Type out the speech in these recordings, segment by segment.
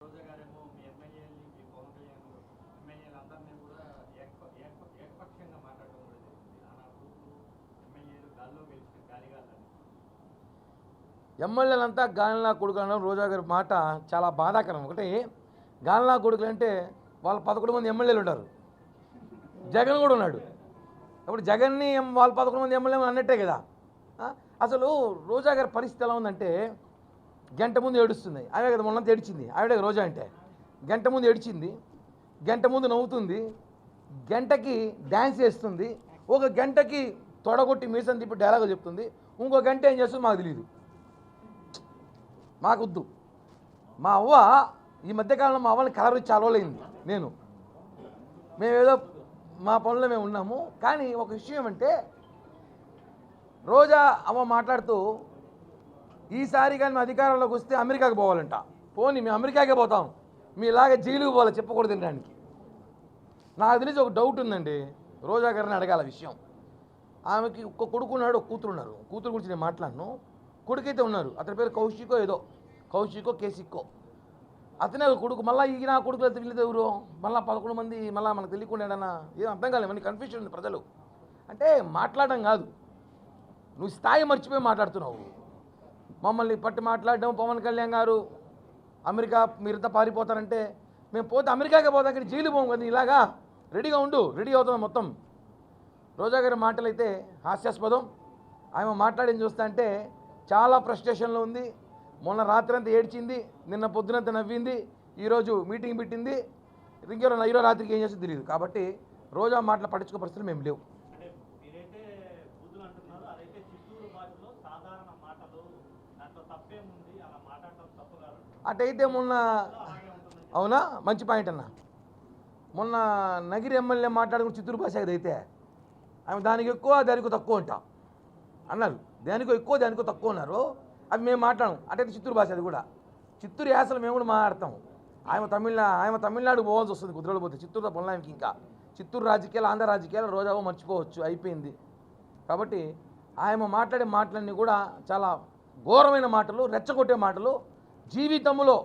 రోజా గారేమో మీ ఎమ్మెల్యేని మీ పవన్ కళ్యాణ్ కూడా ఏకపక్షంగా మాట్లాడడం కూడా జరిగింది. ఎమ్మెల్యేలు గాల్లో గెలిచిన ఎమ్మెల్యేలంతా గాలినా కొడుకు అనడం రోజా గారి మాట చాలా బాధాకరం. ఒకటి గాలినా కొడుకులు అంటే వాళ్ళ పదకొండు మంది ఎమ్మెల్యేలు ఉంటారు. జగన్ కూడా ఉన్నాడు. ఇప్పుడు జగన్ని వాళ్ళ పదకొండు మంది ఎమ్మెల్యే అన్నట్టే కదా. అసలు రోజా గారి పరిస్థితి ఎలా ఉందంటే గంట ముందు ఏడుస్తుంది. ఆమె కదా మొన్నంత ఏడిచింది. ఆవిడ రోజా అంటే. గంట ముందు ఏడిచింది. గంట ముందు నవ్వుతుంది. గంటకి డ్యాన్స్ చేస్తుంది. ఒక గంటకి తొడగొట్టి మీసం తిప్పి డైలాగులు చెప్తుంది. ఇంకో గంట ఏం చేస్తుందో మాకు తెలియదు మాకొద్దు. మా అవ్వ ఈ మధ్యకాలంలో మా అవ్వని కలర్ చాలా నేను. మేమేదో మా పనుల్లో మేము ఉన్నాము. కానీ ఒక విషయం అంటే రోజా అమ్మ మాట్లాడుతూ ఈసారి కానీ మేము అధికారంలోకి వస్తే అమెరికాకి పోవాలంట. పోనీ మేము అమెరికాకే పోతాం. మీలాగా జైలుకి పోవాలి చెప్పకూడదు తినడానికి. నాకు తెలిసి ఒక డౌట్ ఉందండి. రోజా గారిని అడగాల విషయం. ఆమెకి ఒక్క కొడుకు ఉన్నాడు ఒక కూతురు ఉన్నారు. కూతురు గురించి నేను మాట్లాడను. కొడుకైతే ఉన్నారు. అతని పేరు కౌశికో ఏదో. కౌశికో కేసిక్కో అతనే ఒక కొడుకు. మళ్ళీ ఈ నా కొడుకులు తెలియదు ఎవరు? మళ్ళీ పదకొండు మంది మళ్ళీ మనకు తెలియకుండా ఏడన్నా ఏం అర్థం కాలేదు. మనకి కన్ఫ్యూషన్ ఉంది ప్రజలు. అంటే మాట్లాడడం కాదు. నువ్వు స్థాయి మర్చిపోయి మాట్లాడుతున్నావు. మమ్మల్ని పట్టి మాట్లాడడం పవన్ కళ్యాణ్ గారు అమెరికా మీరంతా పారిపోతారంటే మేము పోతే అమెరికాకే పోతాం కానీ జైలు పోం కదా ఇలాగా రెడీగా ఉండు రెడీ అవుతుంది మొత్తం. రోజా గారి మాటలు అయితే హాస్యాస్పదం. ఆమె మాట్లాడింది చూస్తా అంటే చాలా ఫ్రస్ట్రేషన్లో ఉంది. మొన్న రాత్రి అంతా ఏడ్చింది నిన్న పొద్దునంత నవ్వింది ఈరోజు మీటింగ్ పెట్టింది. ఇంకెవరో ఈరోజు రాత్రికి ఏం చేస్తుందో తెలియదు. కాబట్టి రోజా మాటలు పట్టించుకో పరిస్థితులు మేము లేవు అంటే మీరైతే బూతులు అంటున్నారు అదైతే చిత్తూరు భాషలో సాధారణ మాటలు దాంట్లో తప్పేముంది అలా మాట్లాడటం తప్పు కాదు అటైతే మొన్న అవునా? మంచి పాయింట్ అన్న. మొన్న నగిరి ఎమ్మెల్యే మాట్లాడుకుని చిత్తూరు భాష అయితే ఆమె దానికి ఎక్కువ దానికి తక్కువ ఉంటాం అన్నారు. దానికో ఎక్కువ దానికో తక్కువ ఉన్నారు అవి మేము మాట్లాడము. అటైతే చిత్తూరు భాష అది కూడా. చిత్తూరు యాసలు మేము కూడా మాట్లాడతాం ఆయన తమిళనా ఆయన తమిళనాడు పోవాల్సి వస్తుంది కుదిరలు పోతే. చిత్తూరులో పొలానికి ఇంకా. చిత్తూరు రాజకీయాలు ఆంధ్ర రాజకీయాలు రోజావో మర్చిపోవచ్చు. అయిపోయింది. కాబట్టి ఆయన మాట్లాడే మాటలన్నీ కూడా చాలా ఘోరమైన మాటలు రెచ్చగొట్టే మాటలు జీవితంలో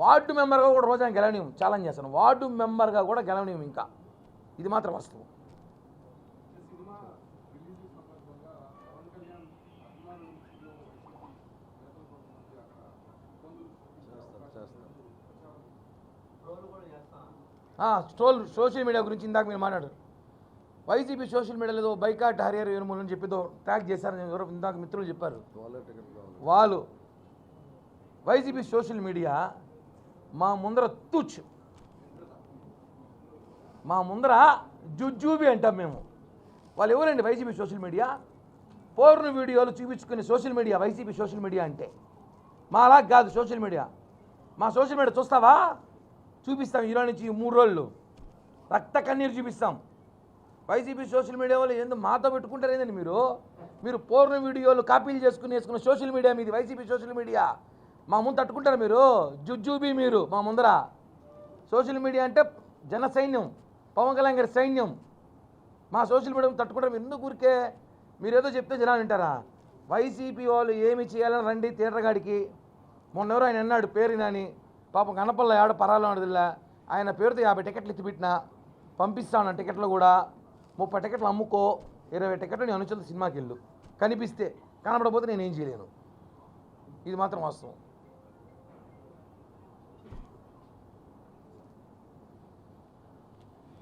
వార్డు మెంబర్గా కూడా రోజా గెలవనీయం ఛాలెంజ్ చేస్తాను. వార్డు మెంబర్గా కూడా గెలవనీయం ఇంకా. ఇది మాత్రం వాస్తవం. స్టోల్ సోషల్ మీడియా గురించి ఇందాక మీరు మాట్లాడారు. వైసీపీ సోషల్ మీడియాలో ఏదో బైకాట్ హరియర్ వేరుమూల అని చెప్పేదో ట్యాగ్ చేశారని ఎవరో ఇందాక మిత్రులు చెప్పారు. వాళ్ళు వైసీపీ సోషల్ మీడియా మా ముందర తూచ్. మా ముందర జుజ్జూబి అంటాం మేము. వాళ్ళు ఎవరండి వైసీపీ సోషల్ మీడియా? పోర్ను వీడియోలు చూపించుకునే social media YCP social media అంటే. మా అలా కాదు సోషల్ మీడియా. మా సోషల్ మీడియా చూస్తావా? చూపిస్తాం ఈరోజు నుంచి మూడు రోజులు. రక్త కన్నీరు చూపిస్తాం. వైసీపీ సోషల్ మీడియా వాళ్ళు ఏందో మాతో పెట్టుకుంటారు ఏందండి మీరు? మీరు పూర్ణ వీడియోలు కాపీలు చేసుకుని వేసుకున్న సోషల్ మీడియా మీది వైసీపీ సోషల్ మీడియా. మా ముందు తట్టుకుంటారు మీరు? జుజ్జూబీ మీరు మా ముందర. సోషల్ మీడియా అంటే జన సైన్యం పవన్ కళ్యాణ్ గారి సైన్యం. మా సోషల్ మీడియా తట్టుకుంటారు ఎందుకు ఊరికే? మీరేదో చెప్తే జనాలు వింటారా? వైసీపీ వాళ్ళు ఏమి చేయాలని రండి థియేటర్ మొన్నెవరో మొన్న ఎవరో ఆయన అన్నాడు పేరు నాని పాపం కనపల్ల ఆడ పరాలు ఆడదిల్లా ఆయన పేరుతో యాభై టికెట్లు ఎత్తిపెట్టిన పంపిస్తాను టికెట్లు కూడా. ముప్పై టికెట్లు అమ్ముకో. ఇరవై టికెట్లు నేను అనుచరులు సినిమాకి వెళ్ళు కనిపిస్తే కనపడకపోతే నేను ఏం చేయలేను. ఇది మాత్రం వాస్తవం మాట్లాడు